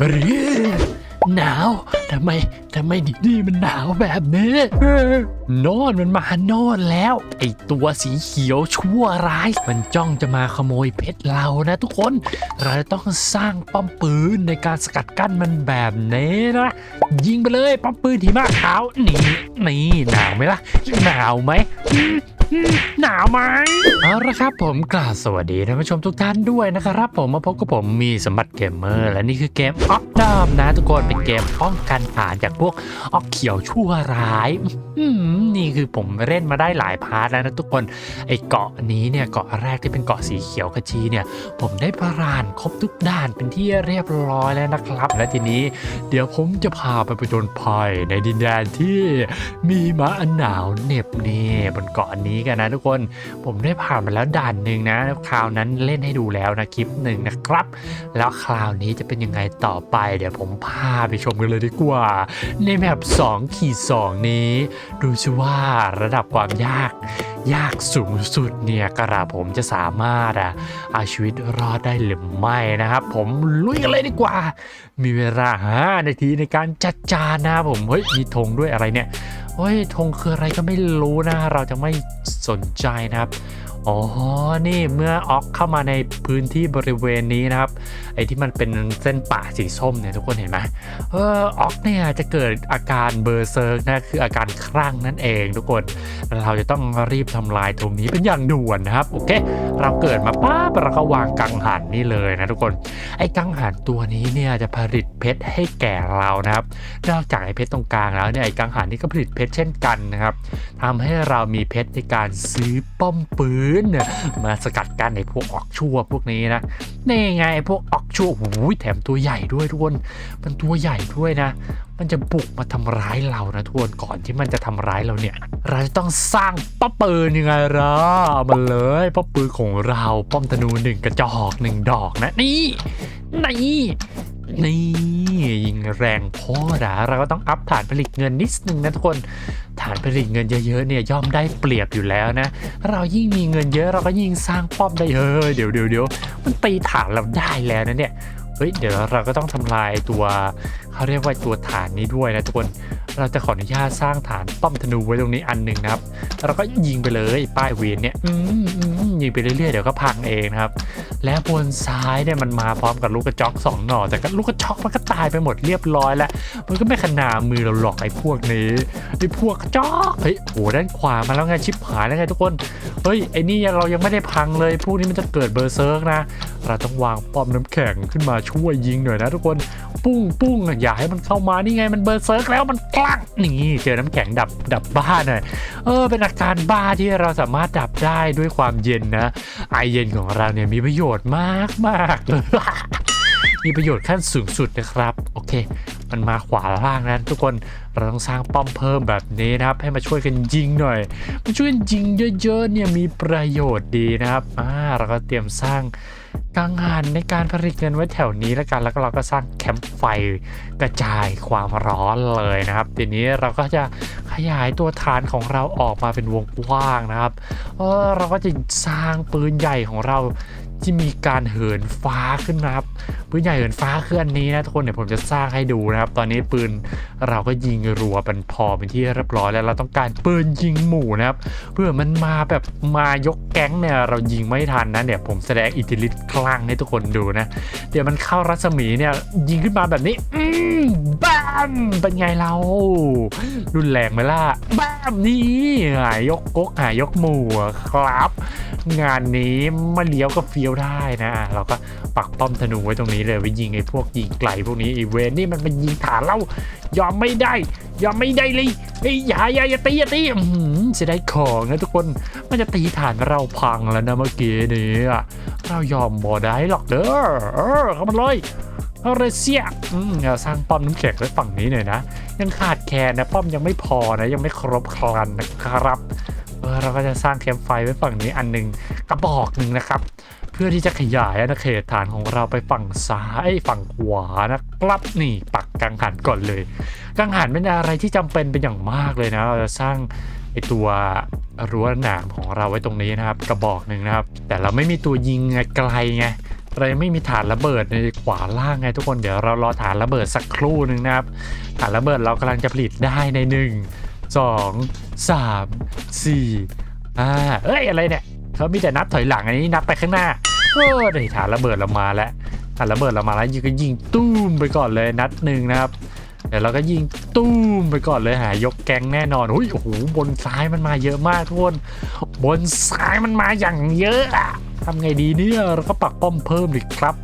บรีหนาวทำไมทำไมดิดีมันหนาวแบบนี้เออนมันมาโน่นแล้ว ไอตัวสีเขียวชั่วร้าย มันจ้องจะมาขโมยเพชรเรานะทุกคน เราจะต้องสร้างป้อมปืนในการสกัดกั้นมันแบบนี้นะยิงไปเลยป้อมปืนหิมะขาวนี่นี่หนาวไหมล่ะหนาวไหม หนาวไหมเอาละครับผมกล่าวสวัสดีท่านผู้ชมทุกท่านด้วยนะครับ ผมมาพบกับผมมีสมบัติเกมเมอร์ และนี่คือเกมออกดอมนะ ทุกคนเป็นเกมป้องกันผ่านจากพวกออกเขียวชั่วร้ายนี่คือผมเล่นมาได้หลายพาร์ทแล้วนะทุกคนไอเกาะนี้เนี่ยเกาะแรกที่เป็นเกาะสีเขียวขจีเนี่ย ผมได้ผ่านครบทุกด้านเป็นที่เรียบร้อยแล้วนะครับ และทีนี้เดี๋ยวผมจะพาไปประจนภัยในดินแดนที่มีหมาอันหนาวเหน็บนี่บนเกาะนี้กันนะทุกคนผมได้ผ่านมาแล้วด่านหนึ่งนะคราวนั้นเล่นให้ดูแล้วนะคลิปหนึ่งนะครับ แล้วคราวนี้จะเป็นยังไงต่อไปเดี๋ยวผมพาไปชมกันเลยดีกว่า ในแมป2ขีด2นี้ ดูซิว่าระดับความยากยากสูงสุดเนี่ยกระผมจะสามารถอะเอาชีวิตรอดได้หรือไม่นะครับ ผมลุยกันเลยดีกว่า มีเวลา5นาทีในการจัดจานนะผมเฮ้ยมีธงด้วยอะไรเนี่ย เฮ้ยธงคืออะไรก็ไม่รู้นะ เราจะไม่สนใจนะครับ อ๋อ นี่เมื่อออกเข้ามาในพื้นที่บริเวณนี้นะครับ ไอ้ที่มันเป็นเส้นป่าสีส้มเนี่ยทุกคนเห็นไหมเออออกเนี่ยจะเกิดอาการเบอร์เซิร์กนะคืออาการคลั่งนั่นเองทุกคน เราจะต้องรีบทำลายตรงนี้เป็นอย่างด่วนนะครับ โอเค เราเกิดมาป้าเราก็วางกังหันนี่เลยนะทุกคน ไอ้กังหันตัวนี้เนี่ยจะผลิตเพชรให้แก่เรานะครับ นอกจากไอ้เพชรตรงกลางแล้วเนี่ยไอ้กังหันนี่ก็ผลิตเพชรเช่นกันนะครับทำให้เรามีเพชรในการซื้อป้อมปืนเนี่ยมาสกัดกั้นไอ้พวกออกชั่วพวกนี้นะนี่ไงพวกออกชั่วหูยแถมตัวใหญ่ด้วยทุกคนมันตัวใหญ่ด้วยนะ มันจะบุกมาทำร้ายเรานะทุกคนก่อนที่มันจะทำร้ายเราเนี่ย เราจะต้องสร้างป้อปืนยังไงล่ะมาเลยป้อปืนของเราป้อมธนูหนึ่งกระจอกหนึ่งดอกนะนี่นี่ นี่ยิงแรงโคตรอะเราก็ต้องอัพฐานผลิตเงินนิดนึงนะทุกคน ฐานผลิตเงินเยอะๆเนี่ยย่อมได้เปรียบอยู่แล้วนะ เรายิ่งมีเงินเยอะเราก็ยิ่งสร้างป้อมได้เฮ้ยเดี๋ยวเดี๋ยวเดี๋ยวมันตีฐานเราได้แล้วนะเนี่ยเฮ้ยเดี๋ยวเราก็ต้องทำลายตัวเขาเรียกว่าตัวฐานนี้ด้วยนะทุกคน เราจะขออนุญาตสร้างฐานป้อมธนูไว้ตรงนี้อันหนึ่งนะครับเราก็ยิงไปเลยป้ายเวียนเนี่ยยิงไปเรื่อยๆเดี๋ยวก็พังเองนะครับ และบนซ้ายเนี่ยมันมาพร้อมกับลูกกระจอกสองหน่อแต่ก็ลูกกระจอกมันก็ตายไปหมดเรียบร้อยแล้ว มันก็ไม่ขนามือเราหรอกไอ้พวกนี้ไอ้พวกกระจอกเฮ้ยโหด้านขวามาแล้วไงชิปหายแล้วไงทุกคนเฮ้ยไอ้นี่เรายังไม่ได้พังเลย พวกนี้มันจะเกิดเบอร์เซิร์กนะเราต้องวางป้อมน้ำแข็งขึ้นมาช่วยยิงหน่อยนะทุกคน ปุ้งปุ้งอย่าให้มันเข้ามานี่ไงมันเบอร์เซิร์กแล้วมันกลั่งนี่เจอน้ำแข็งดับดับบ้าหน่อยเออเป็นอาการบ้าที่เราสามารถดับได้ด้วยความเย็นนะ ไอเย็นของเราเนี่ยมีประโยชน์มากมากเลยมีประโยชน์ขั้นสูงสุดนะครับ โอเค มันมาขวาล่างนะทุกคนเราต้องสร้างป้อมเพิ่มแบบนี้นะครับ ให้มาช่วยกันยิงหน่อยมาช่วยกันยิงเยอะๆเนี่ยมีประโยชน์ดีนะครับอ่าเราก็เตรียมสร้าง กังหันในการผลิตเงินไว้แถวนี้แล้วกัน แล้วก็เราก็สร้างแคมป์ไฟกระจายความร้อนเลยนะครับทีนี้เราก็จะขยายตัวฐานของเราออกมาเป็นวงกว้างนะครับเออเราก็จะสร้างปืนใหญ่ของเรา ที่มีการเหินฟ้าขึ้นนะครับปืนใหญ่เหินฟ้าคืออันนี้นะทุกคนเดี๋ยวผมจะสร้างให้ดูนะครับ ตอนนี้ปืนเราก็ยิงรัวเป็นพอเป็นที่เรียบร้อยแล้วเราต้องการปืนยิงหมู่นะครับ เพื่อมันมาแบบมายกแก๊งเนี่ยเรายิงไม่ทันนะเดี๋ยวผมแสดงอิทธิฤทธิ์คลั่งให้ทุกคนดูนะ เดี๋ยวมันเข้ารัศมีเนี่ยยิงขึ้นมาแบบนี้อืมบ้ามเป็นไงเรา รุนแรงไหมล่ะบ้ามนี่หายยกก๊กหายยกหมู่ครับ งานนี้มาเลี้ยวก็เฟี้ยวได้นะเราก็ปักป้อมธนูไว้ตรงนี้เลยไว้ยิงไอ้พวกยิงไกลพวกนี้ไอ้เวนนี่มันมายิงฐานเรายอมไม่ได้ ยอมไม่ได้เลยไอ้ยอย่าอย่าอย่าตีอย่าตีอื้อหือเสียดายของนะทุกคนมันจะตีฐานเราพังแล้วนะเมื่อกี้นี้เรายอมบ่ได้หรอกเด้อเออเข้ามาเลยเอาเลยเสียอืมเราสร้างป้อมน้ำแข็งไว้ฝั่งนี้หน่อยนะยังขาดแคลนนะป้อมยังไม่พอนะยังไม่ครบครันนะครับเออเราก็จะสร้างแคมป์ไฟไว้ฝั่งนี้อันหนึ่งกระบอกหนึ่งนะครับ เพื่อที่จะขยายอาณาเขตฐานของเราไปฝั่งซ้ายฝั่งขวานะครับนี่ปักกังหันก่อนเลย กังหันเป็นอะไรที่จำเป็นเป็นอย่างมากเลยนะ เราจะสร้างไอตัวรั้วหนามของเราไว้ตรงนี้นะครับ กระบอกหนึ่งนะครับ แต่เราไม่มีตัวยิงไงไกลไงเราไม่มีฐานระเบิดในขวาล่างไงทุกคนเดี๋ยวเรารอฐานระเบิดสักครู่หนึ่งนะครับ ฐานระเบิดเรากำลังจะผลิตได้ในหนึ่งสองสามสี่อ่าเอ้ยอะไรเนี่ย เขามีแต่นับถอยหลังอันนี้นับไปข้างหน้าเออเดี๋ยวฐานระเบิดเรามาแล้วฐานระเบิดเรามาแล้วยิงก็ยิงตุ้มไปก่อนเลยนัดหนึ่งนะครับเดี๋ยวเราก็ยิงตุ้มไปก่อนเลยหายกแกงแน่นอนหุ้ยโอ้โหบนซ้ายมันมาเยอะมากทุกคนบนซ้ายมันมาอย่างเยอะอะทำไงดีเนี่ยเราก็ปักป้อมเพิ่มดิครับ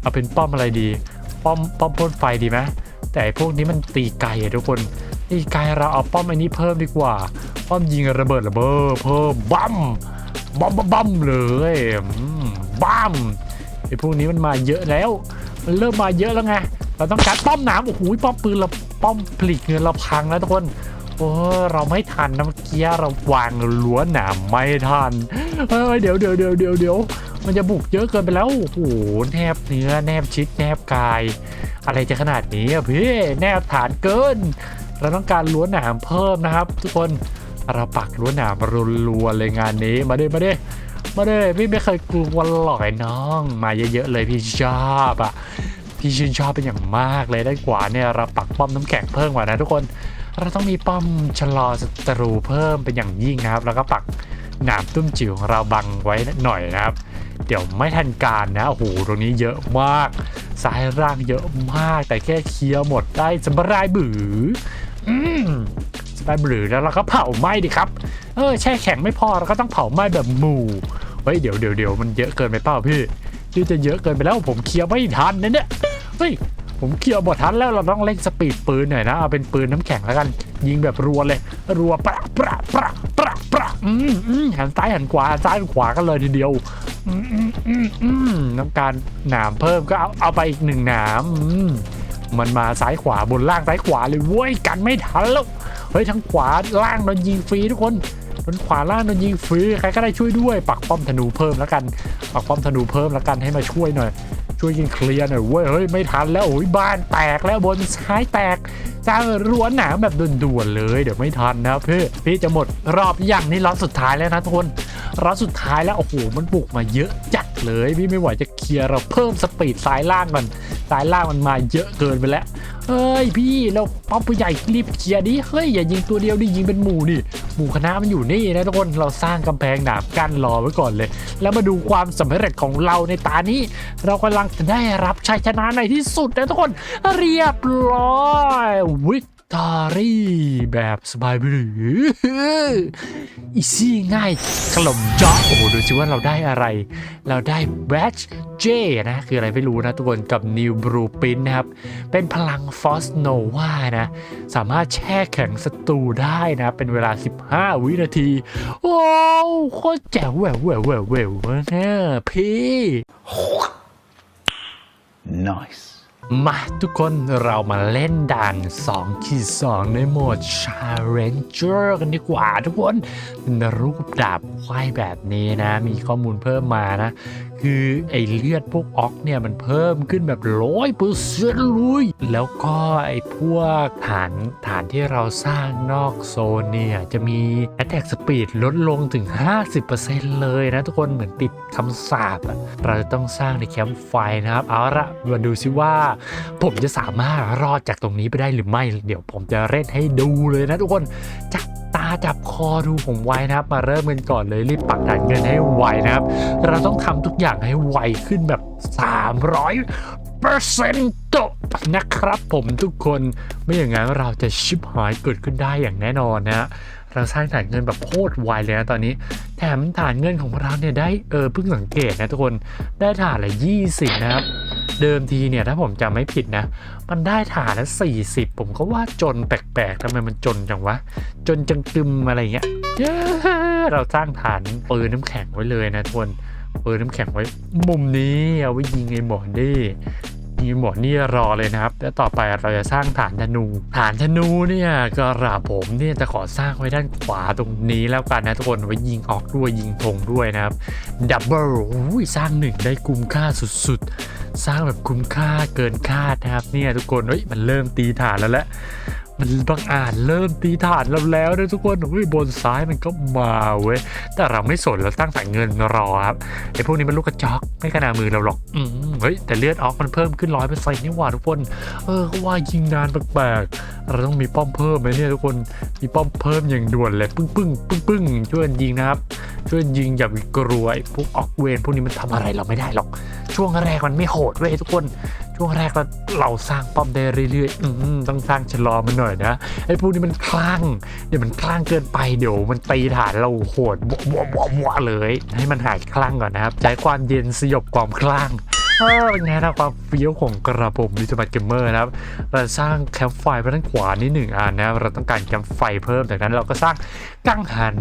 เอาเป็นป้อมอะไรดี ป้อมป้อมพ่นไฟดีไหมแต่ไอ้พวกนี้มันตีไกลอะทุกคนตีไกลเราเอาป้อมอันนี้เพิ่มดีกว่า ป้อมยิงระเบิดระเบ้อเพิ่มบัม บัมบัมบัมเลยอืมบัมไอ้พวกนี้มันมาเยอะแล้ว มันเริ่มมาเยอะแล้วไงเราต้องการป้อมหนามโอ้โหป้อมปืนเราป้อมผลิตเงินเราพังแล้วทุกคนโอ้เราไม่ทันนะเมื่อกี้เราวางรั้วหนามไม่ทันเฮ้ยเดี๋ยวเดี๋ยวเดี๋ยวเดี๋ยวเดี๋ยวมันจะบุกเยอะเกินไปแล้วโอ้โหแนบเนื้อแนบชิดแนบกาย อะไรจะขนาดนี้อะพี่แนบฐานเกิน เราต้องการรั้วหนามเพิ่มนะครับ ทุกคน ราปักรั้วหนามรัวๆเลยงานนี้มาดิมาดิมาดิพี่ไม่เคยกลัวหรอกไอ้น้อง มาเยอะๆเลยพี่ชอบอะพี่ชื่นชอบเป็นอย่างมากเลยด้านขวาเนี่ยเราปักป้อมน้ำแข็งเพิ่มกว่านะทุกคนเราต้องมีป้อมชะลอศัตรูเพิ่มเป็นอย่างยิ่งนะครับ แล้วก็ปักหนามตุ้มจิ๋วของเราบังไว้หน่อยนะครับ เดี๋ยวไม่ทันการนะโอ้โหตรงนี้เยอะมากซ้ายร่างเยอะมาก แต่แค่เคลียร์หมดได้สบายบืออืม สบายบือแล้วเราก็เผาไหม้ดิครับ เออแช่แข็งไม่พอเราก็ต้องเผาไหม้แบบหมู่เฮ้ยเดี๋ยวเดี๋ยวเดี๋ยวมันเยอะเกินไปเปล่าพี่ที่จะเยอะเกินไปแล้วผมเคลียร์ไม่ทันนะเนี่ยเฮ้ยผมเคลียร์บททันแล้วเราต้องเล่นสปีดปืนหน่อยนะเอาเป็นปืนน้ำแข็งแล้วกัน ยิงแบบรัวเลย รัวปะปะปะปะปะอืมอืมหันซ้ายหันขวาซ้ายหันขวากันเลยทีเดียวอืมอืมอืมอืมน้ำการหนามเพิ่มก็เอาเอาไปอีกหนึ่งหนามมันมาซ้ายขวาบนล่างซ้ายขวาเลยเว้ยกันไม่ทันแล้ว เฮ้ยทั้งขวาล่างโดนยิงฟรีทุกคนบนขวาล่างโดนยิงฟรีใครก็ได้ช่วยด้วย ปักป้อมธนูเพิ่มแล้วกันปักป้อมธนูเพิ่มแล้วกันให้มาช่วยหน่อย ช่วยกันเคลียร์หน่อยเว้ยเฮ้ยไม่ทันแล้วโอ้ยบ้านแตกแล้วบนซ้ายแตกสร้างรั้วหนามแบบด่วนๆเลยเดี๋ยวไม่ทันนะพี่พี่จะหมดรอบอย่างนี้รอบสุดท้ายแล้วนะทุกคนรอบสุดท้ายแล้วโอ้โหมันบุกมาเยอะจัดเลยพี่ไม่ไหวจะเคลียร์เราเพิ่มสปีดซ้ายล่างก่อนซ้ายล่างมันมาเยอะเกินไปแล้ว เฮ้ยพี่เราป้อมผู้ใหญ่รีบเคลียร์ดิเฮ้ยอย่ายิงตัวเดียวดิยิงเป็นหมู่นี่หมู่คณะมันอยู่นี่นะทุกคนเราสร้างกำแพงหนามกั้นรอไว้ก่อนเลย แล้วมาดูความสำเร็จของเราในตานี้ เรากำลังจะได้รับชัยชนะในที่สุดนะทุกคนเรียบร้อยวิก ตอรี่แบบสบายหรืออีซี่ง่ายขล่มเจาโอ้โหดูสิว่าเราได้อะไร เราได้แบชเจนะ คืออะไรไม่รู้นะทุกคนกับ New Blueprint นะครับ เป็นพลังฟอสโนวานะ สามารถแช่แข็งศัตรูได้นะ เป็นเวลา 15 วินาที โอ้วโคตรแจ๋วแหววแหววแหววแหววนะพี่ Nice. มาทุกคนเรามาเล่นด่าน2ขีด2ในโหมด Challenger กันดีกว่าทุกคน เป็นรูปดาบควายแบบนี้นะ มีข้อมูลเพิ่มมานะ คือไอเลือดพวกออกเนี่ยมันเพิ่มขึ้นแบบร้อยเปอร์เซ็นต์เลยแล้วก็ไอพวกฐานฐานที่เราสร้างนอกโซนเนี่ยจะมี Attack Speed ลดลงถึง 50%เลยนะทุกคนเหมือนติดคำสาปอะเราจะต้องสร้างในแคมป์ไฟนะครับ เอาละมาดูซิว่า ผมจะสามารถรอดจากตรงนี้ไปได้หรือไม่ เดี๋ยวผมจะเล่นให้ดูเลยนะทุกคนจับตา จับคอดูผมไว้นะครับ มาเริ่มกันก่อนเลยรีบปักฐานเงินให้ไวนะครับ เราต้องทำทุกอย่างให้ไวขึ้นแบบ 300เปอร์เซ็นต์นะครับผมทุกคนไม่อย่างนั้นเราจะชิบหายเกิดขึ้นได้อย่างแน่นอนนะฮะเราสร้างฐานเงินแบบโคตรไวเลยนะตอนนี้ แถมฐานเงินของเราเนี่ยได้เออเพิ่งสังเกตนะทุกคนได้ฐานละ20 นะครับ เดิมทีเนี่ยถ้าผมจำไม่ผิดนะ มันได้ฐานละ40 ผมก็ว่าจนแปลกๆทำไมมันจนจังวะ จนจังตึมอะไรเงี้ยเย้เราสร้างฐานปืนน้ำแข็งไว้เลยนะทุกคนปืนน้ำแข็งไว้ มุมนี้เอาไว้ยิงไอ้หมอนี่ยิงไอ้หมอนี่รอเลยนะครับ แล้วต่อไปเราจะสร้างฐานธนู ฐานธนูเนี่ยก็ราผมเนี่ยจะขอสร้างไว้ด้านขวาตรงนี้แล้วกันนะทุกคนไว้ยิงออกด้วยยิงธงด้วยนะครับ ดับเบิลสร้างหนึ่งได้คุ้มค่าสุดๆ สร้างแบบคุ้มค่าเกินคาดนะครับเนี่ยทุกคนเฮ้ยมันเริ่มตีฐานแล้วแหละ มันบางอ่านเริ่มตีฐานเราแล้วนะทุกคนเฮ้ยบนซ้ายมันก็มาเว้ย แต่เราไม่สนเราตั้งสายเงินรอครับไอ้พวกนี้มันลูกกระจอกไม่ขนาดมือเราหรอกอืมเฮ้ยแต่เลือดออกมันเพิ่มขึ้นร้อยเปอร์เซ็นต์นี่หว่าทุกคน เออก็ว่ายิงนานแปลกๆเราต้องมีป้อมเพิ่มไหมเนี่ยทุกคนมีป้อมเพิ่มอย่างด่วนเลยปึ้งปึ้งปึ้งปึ้งช่วยยิงนะครับช่วยยิงอย่าไปกลัวไอ้พวกออกเวนพวกนี้มันทำอะไรเราไม่ได้หรอก ช่วงแรกมันไม่โหดเว้ยทุกคน ช่วงแรกเราเราสร้างป้อมได้เรื่อยๆต้องสร้างชะลอมันหน่อยนะไอ้พวกนี้มันคลั่งเดี๋ยวมันคลั่งเกินไปเดี๋ยวมันตีฐานเราโหดบวบวบเลย ให้มันหายคลั่งก่อนนะครับ ใช้ความเย็นสยบความคลั่ง ออเป็นไงนะความเฟี้ยวของกระผมวิจบัตเกมเมอร์นะครับ เราสร้างแคมป์ไฟไว้ด้านขวานี่หนึ่งอันนะเราต้องการแคมป์ไฟเพิ่มจากนั้นเราก็สร้างกังหัน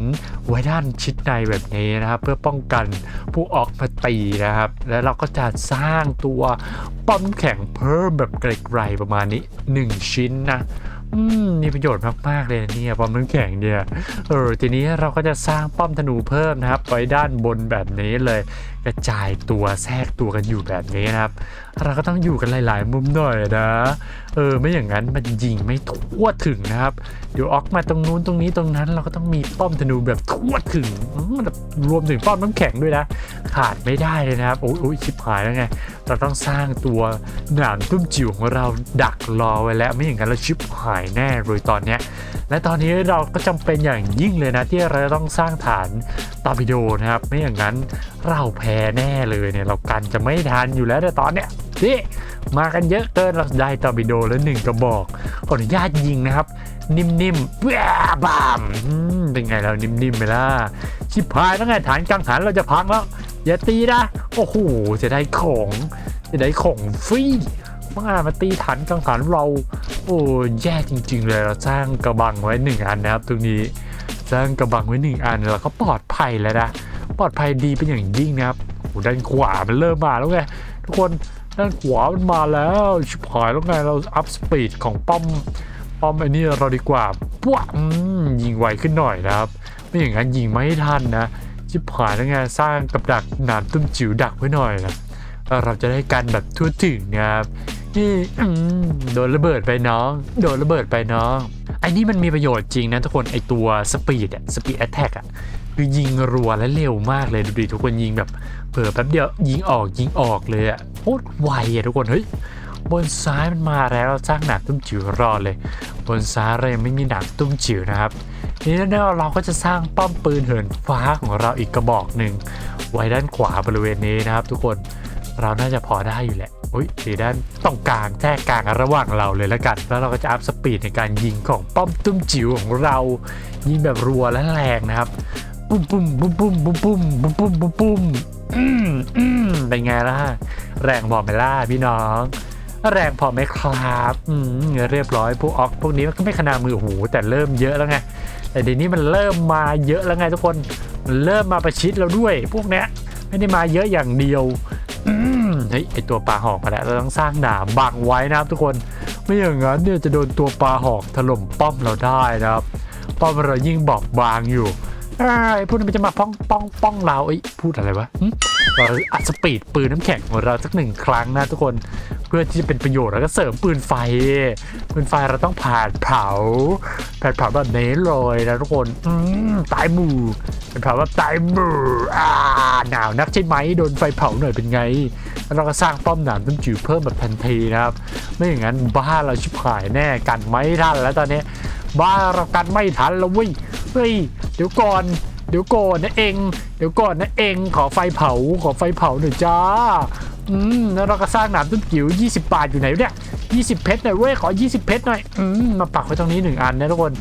ไว้ด้านชิดในแบบนี้นะครับ เพื่อป้องกันผู้ออกมาตีนะครับ แล้วเราก็จะสร้างตัวป้อมแข็งเพิ่มแบบไกลๆประมาณนี้ 1 ชิ้นนะอืมมีประโยชน์มาก ๆ เลยนะเนี่ยป้อมน้ำแข็งเนี่ย เออ ทีนี้เราก็จะสร้างป้อมธนูเพิ่มนะครับ ไว้ด้านบนแบบนี้เลย กระจายตัวแทรกตัวกันอยู่แบบนี้นะครับ เราก็ต้องอยู่กันหลาย ๆ มุมหน่อยนะ เออไม่อย่างนั้นมันยิงไม่ทั่วถึงนะครับ เดี๋ยวออกมาตรงนู้นตรงนี้ตรงนั้น เราก็ต้องมีป้อมธนูแบบทั่วถึงอืมแบบรวมถึงป้อมน้ำแข็งด้วยนะ ขาดไม่ได้เลยนะครับโอ้ยโอ้ยชิบหายแล้วไง เราต้องสร้างตัวหนามตุ้มจิ๋วของเราดักรอไว้แล้ว ไม่อย่างนั้นเราชิบหายแน่เลยตอนเนี้ยและตอนนี้เราก็จำเป็นอย่างยิ่งเลยนะที่เราจะต้องสร้างฐานตอร์ปิโดนะครับ ไม่อย่างนั้น เราแพ้แน่เลยเนี่ยเรากันจะไม่ทันอยู่แล้วในตอนเนี้ยนี่มากันเยอะเกินเราได้ตอร์ปิโดแล้วหนึ่งกระบอกขออนุญาตยิงนะครับ นิ่มๆแว้าบามอืมเป็นไงเรานิ่มๆไปล่ะชิบหายแล้วไงฐานกังหันเราจะพังแล้วอย่าตีนะโอ้โหจะได้ของจะได้ของฟรีมามาตีฐานกังหันเราโอ้แย่จริง ๆ เลยเราสร้างกระบังไว้หนึ่งอันนะครับ ตรงนี้สร้างกระบังไว้หนึ่งอันเราก็ปลอดภัยแล้วนะ ปลอดภัยดีเป็นอย่างยิ่งนะครับโอ้ด้านขวามันเริ่มมาแล้วไงทุกคนด้านขวามันมาแล้วชิบหายแล้วไงเราอัพสปีดของป้อมป้อมไอ้นี่เราดีกว่าปุ๊บอืมยิงไวขึ้นหน่อยนะครับ ไม่อย่างนั้นยิงไม่ทันนะชิบหายแล้วไงสร้างกับดักหนามตุ้มจิ๋วดักไว้หน่อยนะเราจะได้กันแบบทั่วถึงนะครับนี่โดนระเบิดไปน้อง โดนระเบิดไปน้องไอ้นี่มันมีประโยชน์จริงนะทุกคนไอตัวสปีดอะสปีดแอตแทกอะ คือยิงรัวและเร็วมากเลยดูดิทุกคนยิงแบบเผลอแป๊บเดียวยิงออกยิงออกเลยอะโคตรไวอะทุกคนเฮ้ยบนซ้ายมันมาแล้วเราสร้างหนามตุ้มจิ๋วรอเลย บนซ้ายเรายังไม่มีหนามตุ้มจิ๋วนะครับทีนี้เนี่ยเราก็จะสร้างป้อมปืนเหินฟ้าของเราอีกกระบอกหนึ่งไว้ด้านขวาบริเวณนี้นะครับ ทุกคนเราน่าจะพอได้อยู่แหละอุ้ยสีด้านตรงกลางแท้กลางระหว่างเราเลยแล้วกัน แล้วเราก็จะอัพสปีดในการยิงของป้อมตุ้มจิ๋วของเรา ยิงแบบรัวและแรงนะครับ ปุ้มปุ้มปุ้มปุ้มปุ้มปุ้มปุ้มปุ้มปุ้มปุ้มอืมอืมเป็นไงล่ะ แรงพอไหมล่ะพี่น้อง แรงพอไหมครับอืมเรียบร้อยพวกออกพวกนี้มันก็ไม่ขนาดมือหูแต่เริ่มเยอะแล้วไงแต่เดี๋ยวนี้มันเริ่มมาเยอะแล้วไงทุกคนมันเริ่มมาประชิดเราด้วย พวกเนี้ยไม่ได้มาเยอะอย่างเดียวเฮ้ยไอตัวปลาหอกมาแล้วเราต้องสร้างหนามบังไว้นะครับทุกคน ไม่อย่างนั้นเนี่ยจะโดนตัวปลาหอกถล่มป้อมเราได้นะครับ ป้อมเรายิ่งบอบบางอยู่ พวกนี้มันจะมาป้องป้องป้องเราไอ้ยพูดอะไรวะเราอัดสปีดปืนน้ำแข็งของเราสักหนึ่งครั้งนะทุกคนเพื่อที่จะเป็นประโยชน์แล้วก็เสริมปืนไฟ ปืนไฟเราต้องผ่านเผาผ่านเผาแบบนี้เลยนะทุกคนอืตายหมู่ผ่านเผาแบบตายหมู่อ่าหนาวนักใช่ไหมโดนไฟเผาหน่อยเป็นไงแล้วเราก็สร้างป้อมหนามต้นจิ๋วเพิ่มแบบทันทีนะครับ ไม่อย่างนั้นบ้านเราชิบหายแน่กันไม่ทันแล้วตอนนี้ บ้านเรากันไม่ทันแล้วเว้ยเฮ้ยเดี๋ยวก่อน เดี๋ยวก่อนนะเอง เดี๋ยวก่อนนะเอง ขอไฟเผาขอไฟเผาหน่อยจ้าอืมแล้วเราก็สร้างหนามต้นจิ๋ว20 บาทอยู่ไหนเนี่ย20 เพชรหน่อยเว้ยขอ 20 เพชรหน่อยอืมมาปักไว้ตรงนี้หนึ่งอันนะทุกคน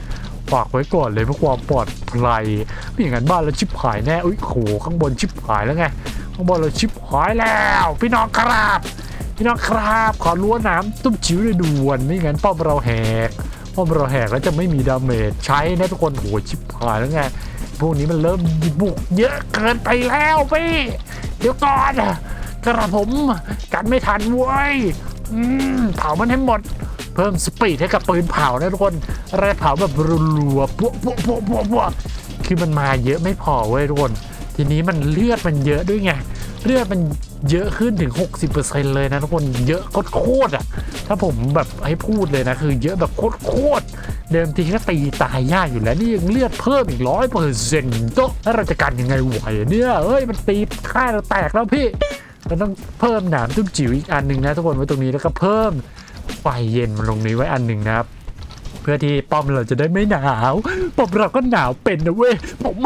ปักไว้ก่อนเลยเพื่อความปลอดภัยไม่อย่างนั้นบ้านเราชิบหายแน่อุ้ยโหข้างบนชิบหายแล้วไงข้างบนเราชิบหายแล้ว พี่น้องครับ พี่น้องครับ ขอล้วน้ำตุ้มจิ๋วเลยด่วนไม่งั้นป้อมเราแหก ป้อมเราแหกแล้วจะไม่มีดาเมจใช้นะทุกคนโหชิบหายแล้วไงพวกนี้มันเริ่มบุกเยอะเกินไปแล้วพี่เดี๋ยวก่อนกระผมกันไม่ทันเว้ยเผามันให้หมด เพิ่มสปีดให้กับปืนเผานะทุกคนอะไรเผาแบบรัวๆปุ๊บปุ๊บปุ๊บปุ๊บปุ๊บคือมันมาเยอะไม่พอเว้ยทุกคน ทีนี้มันเลือดมันเยอะด้วยไง เลือดมัน เยอะขึ้นถึง 60%เลยนะทุกคนเยอะโคตรอะ ถ้าผมแบบให้พูดเลยนะ คือเยอะแบบโคตรเดิมทีก็ตีตายยากอยู่แล้วนี่ยังเลือดเพิ่มอีกร้อยเปอร์เซ็นต์โตแล้วเราจะกันยังไงไหวเนี่ยเอ้ยมันตีค่าเราแตกแล้วพี่เราต้องเพิ่มหนามตุ้มจิ๋วอีกอันหนึ่งนะทุกคนไว้ตรงนี้แล้วก็เพิ่มไฟเย็นมาลงนี้ไว้อันหนึ่งนะครับ เพื่อที่ป้อมเราจะได้ไม่หนาวป้อมเราก็หนาวเป็นนะเว้ยผม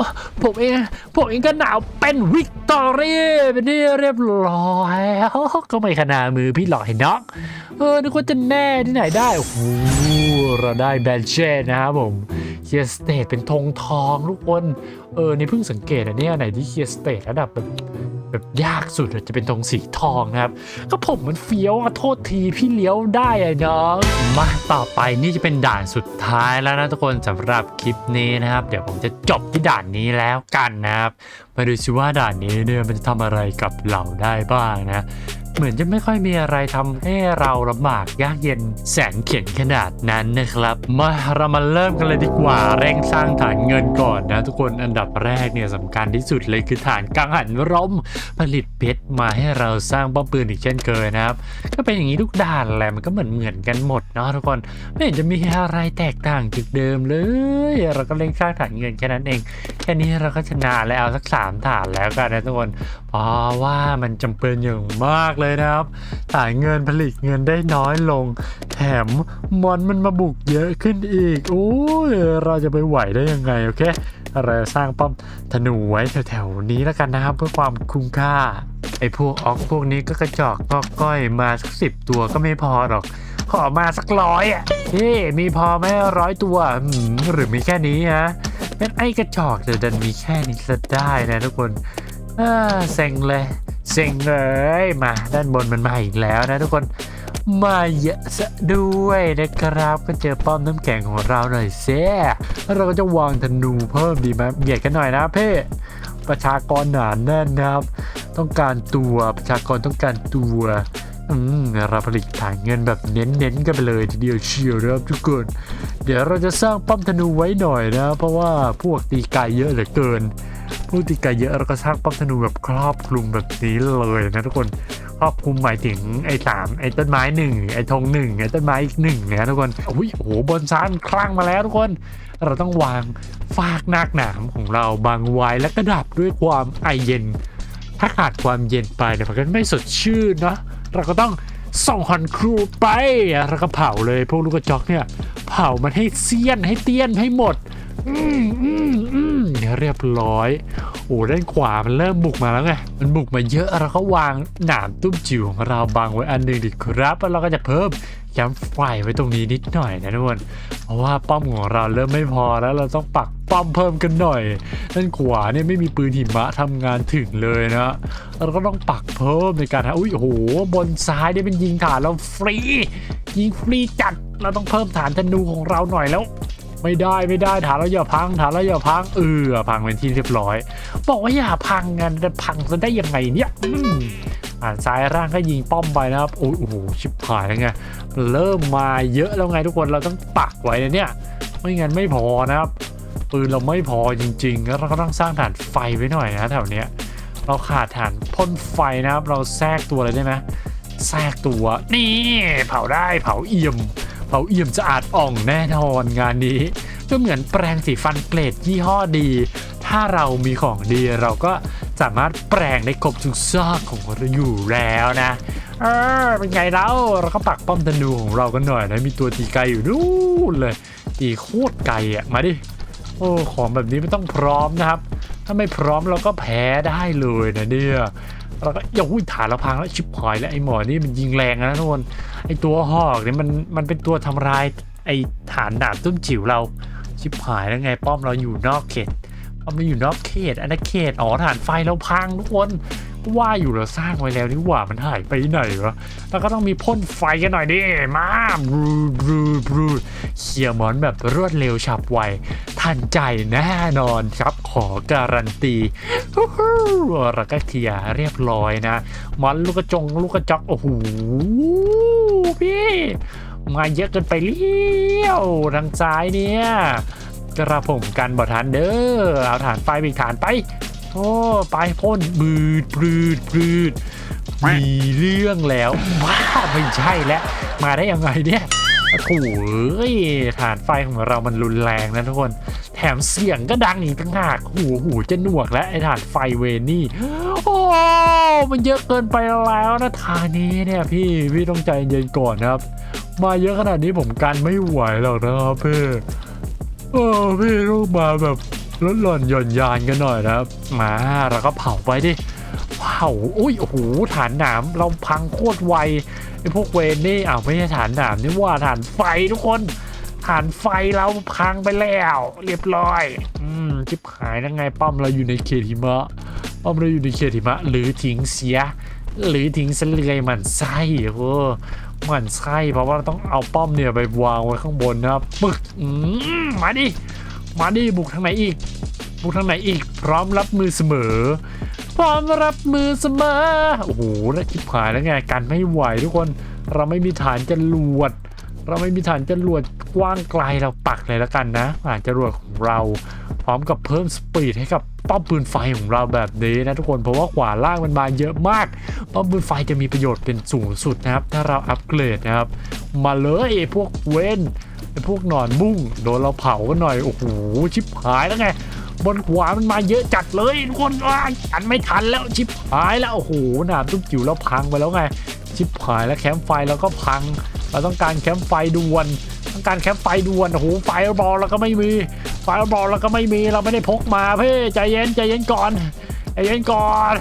ผมเองผมเองก็หนาวเป็นวิกตอรี่เป็นที่เรียบร้อยก็ไม่ขนาดมือพี่หลอกให้น็อกเออนึกว่าจะแน่ที่ไหนได้โอ้โหเราได้แบนเช่นะครับผมเคียร์สเตทเป็นธงทองทุกคนเออนี่เพิ่งสังเกตอันนี้อันไหนที่เคียร์สเตทระดับแบบ แบบยากสุดจะเป็นธงสีทองนะครับ ก็ผมมันเฟี้ยวอะโทษทีพี่เลี้ยวได้อะน้องมาต่อไปนี่จะเป็นด่านสุดท้ายแล้วนะทุกคนสำหรับคลิปนี้นะครับ เดี๋ยวผมจะจบที่ด่านนี้แล้วกันนะครับมาดูซิว่าด่านนี้เนี่ยมันจะทำอะไรกับเราได้บ้างนะ เหมือนจะไม่ค่อยมีอะไรทำให้เราลำบากยากเย็นแสนเข็นขนาดนั้นนะครับ มาเรามาเริ่มกันเลยดีกว่าเร่งสร้างฐานเงินก่อนนะทุกคนอันดับแรกเนี่ยสำคัญที่สุดเลยคือฐานกังหันลมผลิตเพชรมาให้เราสร้างป้อมปืนอีกเช่นเคยนะครับก็เป็นอย่างนี้ทุกด่านแหละมันก็เหมือนเหมือนกันหมดเนาะทุกคนไม่เห็นจะมีอะไรแตกต่างจากเดิมเลย เราก็เร่งสร้างฐานเงินแค่นั้นเอง แค่นี้เราก็ชนะแล้วเอาสักสามฐานแล้วกันนะทุกคนเพราะว่ามันจำเป็นอย่างมากเลยนะครับฐานเงินผลิตเงินได้น้อยลง แถมมอนมันมาบุกเยอะขึ้นอีก โอ้ยเราจะไปไหวได้ยังไง โอเคเราสร้างป้อมธนูไว้แถวๆนี้แล้วกันนะครับ เพื่อความคุ้มค่า ไอ้พวกออกพวกนี้ก็กระจอกก็ก้อยมาสักสิบตัวก็ไม่พอหรอก ขอมาสักร้อยอะเฮ้มีพอไหมร้อยตัวหรือมีแค่นี้ฮะเป็นไอ้กระจอกแต่ดันมีแค่นี้ซะได้นะทุกคนเซ็งเลย เซ็งเลยมาด้านบนมันมาอีกแล้วนะทุกคนมาเยอะซะด้วยนะครับก็เจอป้อมน้ำแข็งของเราหน่อยเซ่เราก็จะวางธนูเพิ่มดีไหมเบียดกันหน่อยนะเพ่ประชากรหนาแน่นนะครับ ต้องการตัวประชากรต้องการตัวอืมเราผลิตฐานเงินแบบเน้นๆกันไปเลยทีเดียวเชียวนะครับทุกคนเดี๋ยวเราจะสร้างป้อมธนูไว้หน่อยนะ เพราะว่าพวกตีไก่เยอะเหลือเกิน พวกตีไกเยอะเราก็สร้างป้อมธนูแบบครอบคลุมแบบนี้เลยนะทุกคนครอบคลุมหมายถึงไอ้สามไอ้ต้นไม้หนึ่งไอ้ธงหนึ่งไอ้ต้นไม้อีกหนึ่งนะทุกคนอุ้ยโอ้โหบนซ้านคลั่งมาแล้วทุกคน เราต้องวางฟากนากหนามของเราบางไว้และก็ดับด้วยความไอเย็น ถ้าขาดความเย็นไปเนี่ยมันก็ไม่สดชื่นเนาะเราก็ต้องส่องฮอนครูไปแล้วก็เผาเลยพวกลูกกระจอกเนี่ย เผามันให้เซียนให้เตี้ยนให้หมด อืมอืมอืม เรียบร้อย โอ้ด้านขวามันเริ่มบุกมาแล้วไง มันบุกมาเยอะเราก็วางหนามตุ้มจิ๋วของเราบังไว้อันหนึ่งดีครับแล้วเราก็จะเพิ่มแคมป์ไฟไว้ตรงนี้นิดหน่อยนะทุกคนเพราะว่าป้อมของเราเริ่มไม่พอแล้วเราต้องปักป้อมเพิ่มกันหน่อยด้านขวาเนี่ยไม่มีปืนหิมะทำงานถึงเลยนะเราก็ต้องปักเพิ่มในการหาอุ้ยโหบนซ้ายเนี่ยเป็นยิงฐานเราฟรี ยิงฟรีจัดเราต้องเพิ่มฐานธนูของเราหน่อยแล้ว ไม่ได้ไม่ได้ฐานเราอย่าพังฐานเราอย่าพังเออพังเป็นที่เรียบร้อย บอกว่าอย่าพังกันจะพังจะได้ยังไงเนี่ยอ่านซ้ายร่างก็ยิงป้อมไปนะครับโอ้โหชิบหายแล้วไงเริ่มมาเยอะแล้วไงทุกคนเราต้องปักไว้นะเนี่ยไม่งั้นไม่พอนะครับปืนเราไม่พอจริงๆแล้วเราก็ต้องสร้างฐานไฟไว้หน่อยนะแถวเนี้ยเราขาดฐานพ่นไฟนะครับ เราแทรกตัวอะไรได้ไหมแทรกตัวนี่เผาได้เผาเอี่ยม เผาเอี่ยมจะอาจอ่องแน่นอนงานนี้ก็เหมือนแปรงสีฟันเกรดยี่ห้อดี ถ้าเรามีของดีเราก็สามารถแปรงได้ครบทุกซอกของเราอยู่แล้วนะ เออเป็นไงแล้วเราก็ปักป้อมธนูของเรากันหน่อยนะมีตัวตีไกลอยู่นู่นเลยตีโคตรไกลอะมาดิโอ้ของแบบนี้ไม่ต้องพร้อมนะครับ ถ้าไม่พร้อมเราก็แพ้ได้เลยนะเนี่ย เราก็อย่าหุ้ยฐานเราพังแล้วชิบหายแล้วไอ้หมอนี่มันยิงแรงนะทุกคนไอ้ตัวหอกเนี่ยมันมันเป็นตัวทำลายไอ้ฐานดาบตุ้มจิ๋วเราชิบหายแล้วไงป้อมเราอยู่นอกเขตป้อมเราอยู่นอกเขตอันนั้นเขตอ๋อฐานไฟเราพังทุกคนว่าอยู่เราสร้างไว้แล้วนี่หว่ามันหายไปไหนวะแล้วก็ต้องมีพ่นไฟกันหน่อยดิมาบรูบรูบรูเขี่ยหมอนแบบรวดเร็วฉับไวทันใจแน่นอนครับ อการันตีฮู้ฮู้แล้วก็เคียเรียบร้อยนะมอนลูกกระจงลูกกระจอกโอ้โหพี่มาเยอะเกินไปเลี้ยวทางซ้ายเนี่ยกระผมกันบ่ทันเด้อเอาฐานไฟไปอีกฐานไปโอ้ไปพ่นบืดบืดบืดมีเรื่องแล้วว้าไม่ใช่แล้วมาได้ยังไงเนี่ยโอ้โหเอ้ยฐานไฟของเรามันรุนแรงนะทุกคน แถมเสียงก็ดังอีกต่างหากหูหูจะหนวกแล้วไอ้ฐานไฟเวนี่ โอ้มันเยอะเกินไปแล้วนะทานี้เนี่ยพี่พี่ต้องใจเย็นก่อนครับ มาเยอะขนาดนี้ผมกันไม่ไหวหรอกนะครับพี่เออพี่ต้องมาแบบลดหล่อนหย่อนยานกันหน่อยนะครับ มาเราก็เผาไปดิเผาอุ้ยโอ้โหฐานหนามเราพังโคตรไวไอ้พวกเวนนี่อ้าวไม่ใช่ฐานหนามนี่ว่าฐานไฟทุกคน ฐานไฟเราพังไปแล้ว เรียบร้อย อืมจิบหายยังไงป้อมเราอยู่ในเขตหิมะป้อมเราอยู่ในเขตหิมะ หรือทิ้งเสีย หรือทิ้งเสลยมันไส้โอ้หมันไส้เพราะว่าเราต้องเอาป้อมเนี่ยไปวางไว้ข้างบนนะครับปึกอืมมาดิมาดิบุกทางไหนอีก บุกทางไหนอีก พร้อมรับมือเสมอ พร้อมรับมือเสมอโอ้โหแล้วชิบหายแล้วไงกันไม่ไหวทุกคน เราไม่มีฐานจรวด เราไม่มีฐานจรวดกว้างไกลเราปักเลยแล้วกันนะฐานจรวดของเราพร้อมกับเพิ่มสปีดให้กับป้อมปืนไฟของเราแบบนี้นะทุกคนเพราะว่าขวาล่างมันมาเยอะมากป้อมปืนไฟจะมีประโยชน์เป็นสูงสุดนะครับ ถ้าเราอัปเกรดนะครับ มาเลยไอ้พวกเวนไอ้พวกหนอนบุ้งโดนเราเผากันหน่อยโอ้โหชิบหายแล้วไงบนขวามันมาเยอะจัดเลยทุกคนว้าอันไม่ทันแล้วชิบหายแล้วโอ้โหหนามตุ้มจิ๋วเราพังไปแล้วไงชิบหายแล้วแคมป์ไฟเราก็พัง เราต้องการแคมป์ไฟด่วน ต้องการแคมป์ไฟด่วนโอ้โหไฟบอลเราก็ไม่มีไฟบอลเราก็ไม่มีเราไม่ได้พกมาเพ่ใจเย็นใจเย็นก่อนใจเย็นก่อน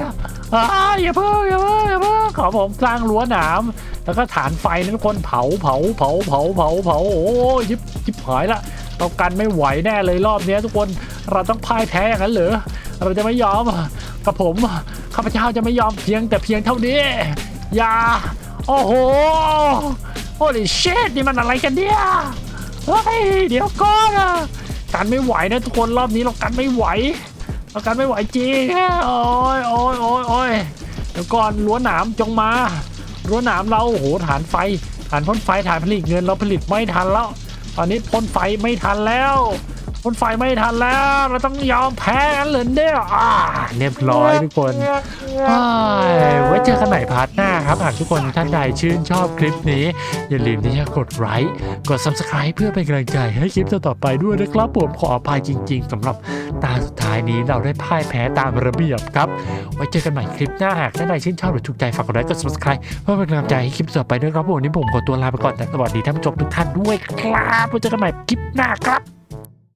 ออย่าเพิ่งอย่าเพิ่งอย่าเพิ่งขอผมสร้างรั้วหนามแล้วก็ฐานไฟนะทุกคนเผาเผาเผาเผาเผาเผาโอ้ยยิบยิบหายละเรากันไม่ไหวแน่เลยรอบนี้ทุกคนเราต้องพ่ายแพ้อย่างนั้นเหรอเราจะไม่ยอมกับผมข้าพเจ้าจะไม่ยอมเพียงแต่เพียงเท่านี้อย่าโอ้โห โอ้ยเชดนี่มันอะไรกันเนี่ยเฮ้ยเดี๋ยวก่อนอะกันไม่ไหวนะทุกคนรอบนี้เรากันไม่ไหวเรากันไม่ไหวจริงโอ้ยโอ้ยโอ้ยโอ้ยเดี๋ยวก่อนรั้วหนามจงมารั้วหนามเราโอ้โหฐานไฟฐานพ่นไฟฐานผลิตเงินเราผลิตไม่ทันแล้ว ตอนนี้พ่นไฟไม่ทันแล้ว พ่นไฟไม่ทันแล้ว เราต้องยอมแพ้กันเลยเนี่ยอ่าเรียบร้อยทุกคนอ้ายไว้เจอกันใหม่พาร์ทหน้าครับหากทุกคนท่านใดชื่นชอบคลิปนี้ อย่าลืมที่จะกดไลค์กด subscribe เพื่อเป็นกำลังใจให้คลิปต่อๆไปด้วยนะครับผมขออภัยจริง ๆสำหรับตาสุดท้ายนี้เราได้พ่ายแพ้ตามระเบียบครับ ไว้เจอกันใหม่คลิปหน้าหากท่านใดชื่นชอบหรือถูกใจฝากกดไลค์กด subscribe เพื่อเป็นกำลังใจให้คลิปต่อไปด้วยครับผมวันนี้ผมขอตัวลาไปก่อนแต่สวัสดีท่านผู้ชมทุกท่านด้วยครับไว้เจอกันใหม่คลิปหน้าครับ